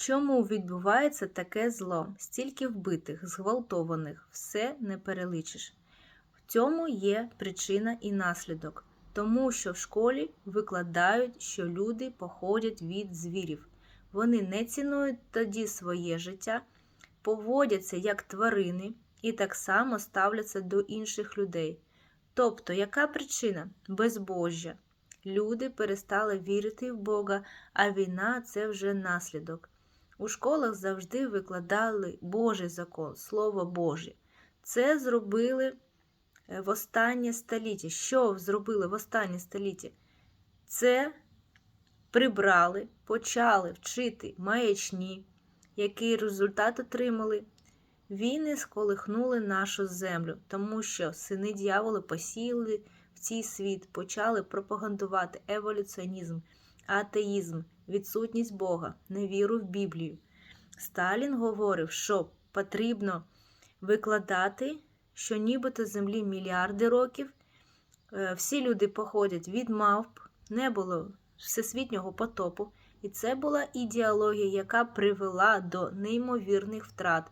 Чому відбувається таке зло? Стільки вбитих, зґвалтованих, все не переличиш. В цьому є причина і наслідок, тому що в школі викладають, що люди походять від звірів. Вони не цінують тоді своє життя, поводяться як тварини і так само ставляться до інших людей. Тобто, яка причина? Безбожжя. Люди перестали вірити в Бога, а війна це вже наслідок. У школах завжди викладали Божий закон, Слово Боже. Це зробили е, в останнє століття. Що зробили в останнє століття? Це прибрали, почали вчити маячні, який результат отримали. Війни сколихнули нашу землю, тому що сини дьяволи посіяли в цей світ, почали пропагандувати еволюціонізм, атеїзм, відсутність Бога, невіру в Біблію. Сталін говорив, що потрібно викладати, що нібито землі мільярди років, е, всі люди походять від мавп, не було всесвітнього потопу, і це була ідеологія, яка привела до неймовірних втрат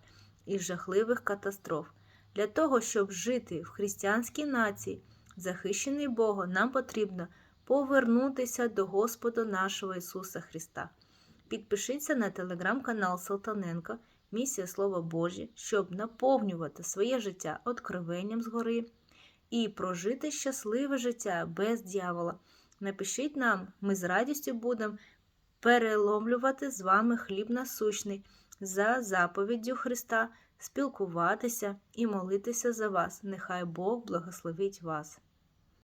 і жахливих катастроф. Для того, щоб жити в християнській нації, захищеній Богом, нам потрібно повернутися до Господа нашого Ісуса Христа. Підпишіться на телеграм-канал Салтаненко Місія Слова Божє, щоб наповнювати своє життя откровенням згори і прожити щасливе життя без дьявола. Напишіть нам, ми з радістю будемо переломлювати з вами хліб насущний за заповіддю Христа, спілкуватися і молитися за вас. Нехай Бог благословить вас.